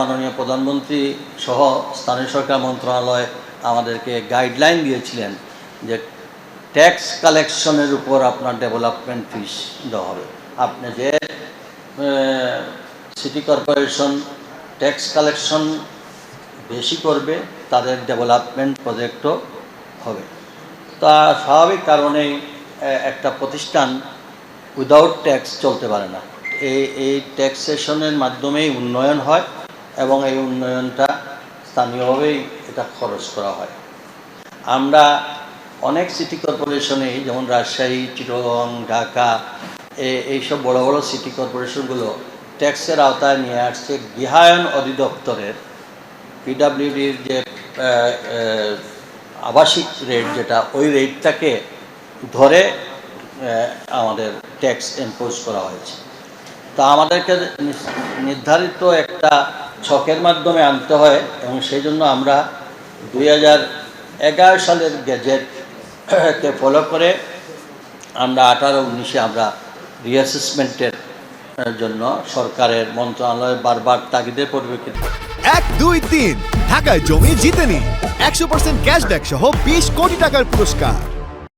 মাননীয় প্রধানমন্ত্রী সহ স্থানীয় সরকার মন্ত্রণালয় আমাদেরকে গাইডলাইন দিয়েছিলেন যে ট্যাক্স কালেকশনের উপর আপনার ডেভেলপমেন্ট ফিস দেওয়া হবে। আপনি যে সিটি কর্পোরেশন ট্যাক্স কালেকশন বেশি করবে, তাদের ডেভেলপমেন্ট প্রজেক্টও হবে। তা স্বাভাবিক কারণেই একটা প্রতিষ্ঠান উইদাউট ট্যাক্স চলতে পারে না। এই এই ট্যাক্সেশনের মাধ্যমেই উন্নয়ন হয়। এবং এই উন্নয়নটা স্থানীয়ভাবেই এটা খরচ করা হয়। আমরা অনেক সিটি কর্পোরেশনেই যেমন রাজশাহী, চিটগং, ঢাকা এইসব বড় বড় সিটি কর্পোরেশনগুলো ট্যাক্সের আওতায় নিয়ে আসছে। গৃহায়ন অধিদপ্তরের পিডাব্লিউডির যে আবাসিক রেট যেটা, ওই রেটটাকে ধরে আমাদের ট্যাক্স ইম্পোজ করা হয়েছে। তা আমাদেরকে নির্ধারিত একটা ছকের মাধ্যমে আনতে হয় এবং সেই জন্য আমরা দুই হাজার এগারো সালের গেজেটকে ফলো করে আমরা আঠারো উনিশে আমরা রিঅ্যাসেসমেন্টের জন্য সরকারের মন্ত্রণালয় বারবার তাগিদের পরিপ্রেক্ষিতে এক, দুই, তিন। ঢাকায় জমি জিতে নিন একশো পার্সেন্ট ক্যাশব্যাক সহ বিশ কোটি টাকার পুরস্কার।